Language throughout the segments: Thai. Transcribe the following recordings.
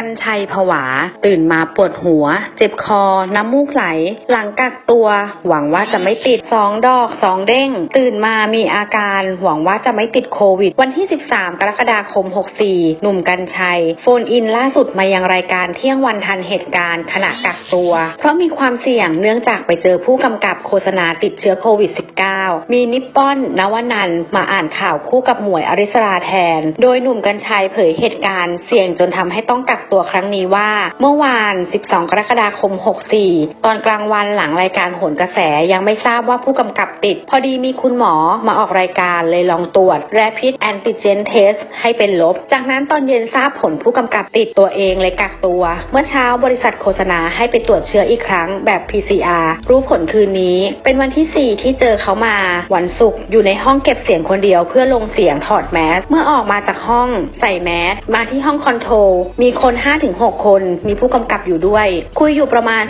กันชัยผวา ตื่นมาปวดหัว เจ็บคอ น้ำมูกไหล หลังกักตัว หวังว่าจะไม่ติดสองดอกสองเด้ง ตื่นมามีอาการ หวังว่าจะไม่ติดโควิด วันที่ 13 กรกฎาคม 64 หนุ่มกันชัย โฟนอินล่าสุดมายังรายการเที่ยงวันทันเหตุการณ์ขณะกักตัว เพราะมีความเสี่ยงเนื่องจากไปเจอผู้กำกับโฆษณาติดเชื้อโควิด -19 มีนิปปอนนวนันมาอ่านข่าวคู่กับหมวยอริสราแทน โดยหนุ่มกัญชัยเผยเหตุการณ์เสี่ยงจนทำให้ต้องกักตัวครั้งนี้ว่า เมื่อวาน 12 กรกฎาคม 64 ตอนกลางวันหลังรายการโหนกระแสยังไม่ทราบว่าผู้กำกับติด พอดีมีคุณหมอมาออกรายการเลยลองตรวจ Rapid Antigen Test ให้เป็นลบ จากนั้นตอนเย็นทราบผลผู้กำกับติดตัวเองเลยกักตัว เมื่อเช้าบริษัทโฆษณาให้ไปตรวจเชื้ออีกครั้งแบบ PCR รู้ผลคืนนี้ เป็นวันที่ 4 ที่เจอเขามา วันศุกร์อยู่ในห้องเก็บเสียงคนเดียวเพื่อลงเสียงถอดแมส เมื่อออกมาจากห้องใส่แมสมาที่ห้องคอนโทรลมีคน5-6 คน มีผู้กำกับอยู่ด้วย คุยอยู่ประมาณ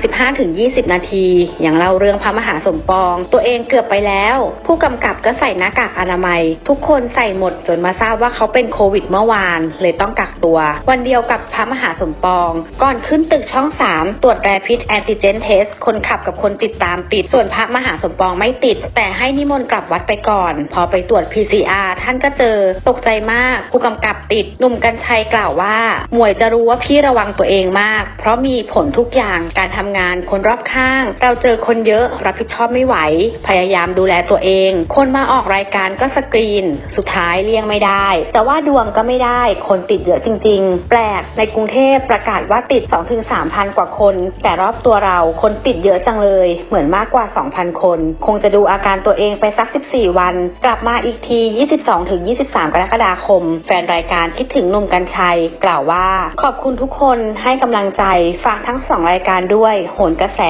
15-20 นาที อย่างเล่าเรื่องพระมหาสมปอง ตัวเองเกือบไปแล้ว ผู้กำกับก็ใส่หน้ากากอนามัย ทุกคนใส่หมดจนมาทราบว่าเขาเป็นโควิดเมื่อวาน เลยต้องกักตัว วันเดียวกับพระมหาสมปอง ก่อนขึ้นตึกช่อง 3 ตรวจ Rapid Antigen Test คนขับกับคนติดตามติด ส่วนพระมหาสมปองไม่ติด แต่ให้นิมนต์กลับวัดไปก่อน พอไปตรวจ PCR ท่านก็เจอ ตกใจมาก ผู้กำกับติด หนุ่มกัญชัยกล่าวว่า หมวยจะรู้ว่ว่าพี่ระวังตัวเองมาก เพราะมีผลทุกอย่างการทำงานคนรอบข้าง เราเจอคนเยอะรับผิดชอบไม่ไหว พยายามดูแลตัวเอง คนมาออกรายการก็สกรีน สุดท้ายเลี่ยงไม่ได้ แต่ว่าดวงก็ไม่ได้ คนติดเยอะจริง ๆ แปลกในกรุงเทพประกาศว่าติด 2-3พันกว่าคน แต่รอบตัวเราคนติดเยอะจังเลย เหมือนมากกว่า 2,000 คน คงจะดูอาการตัวเองไปสัก 14 วัน กลับมาอีกที 22-23 กรกฎาคม แฟนรายการคิดถึงหนุ่มกัญชัย กล่าวว่าขอบคุณทุกคนให้กำลังใจฝากทั้งสองรายการด้วย โหนกระแส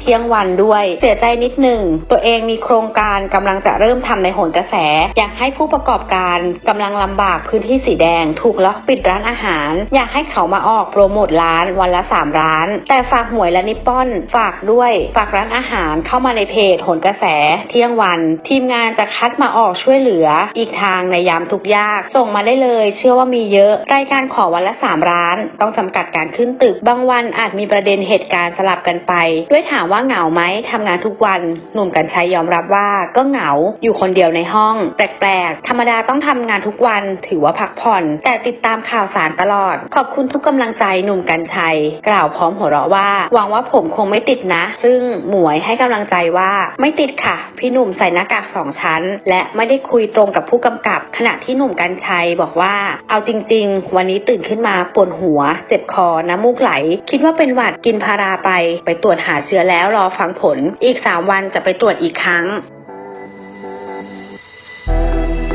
เที่ยงวันด้วย เสียใจนิดหนึ่ง ตัวเองมีโครงการกำลังจะเริ่มทำในโหนกระแส อยากให้ผู้ประกอบการกำลังลำบากพื้นที่สีแดง ถูกล็อกปิดร้านอาหาร อยากให้เขามาออกโปรโมทร้านวันละ 3 ร้าน แต่ฝากหวยและนิปปอน ฝากด้วย ฝากร้านอาหารเข้ามาในเพจโหนกระแส เที่ยงวัน ทีมงานจะคัดมาออกช่วยเหลือ อีกทางในยามทุกยาก ส่งมาได้เลย เชื่อว่ามีเยอะ รายการขอวันละ 3 ร้านต้องจำกัดการขึ้นตึก บางวันอาจมีประเด็นเหตุการณ์สลับกันไป ด้วยถามว่าเหงาไหมทำงานทุกวัน หนุ่มกัญชัยยอมรับว่าก็เหงาอยู่คนเดียวในห้องแปลกๆธรรมดาต้องทำงานทุกวันถือว่าพักผ่อน แต่ติดตามข่าวสารตลอด ขอบคุณทุกกำลังใจหนุ่มกัญชัย กล่าวพร้อมหัวเราะว่า หวังว่าผมคงไม่ติดนะ ซึ่งหมวยให้กำลังใจว่าไม่ติดค่ะ พี่หนุ่มใส่หน้ากากสองชั้น และไม่ได้คุยตรงกับผู้กำกับ ขณะที่หนุ่มกัญชัยบอกว่า เอาจริง ๆ วันนี้ตื่นขึ้นมาปวดหัวว เจ็บคอ น้ำมูกไหล คิดว่าเป็นหวัดกินพาราไป ไปตรวจหาเชื้อแล้วรอฟังผล อีก 3 วันจะไปตรวจอีกครั้ง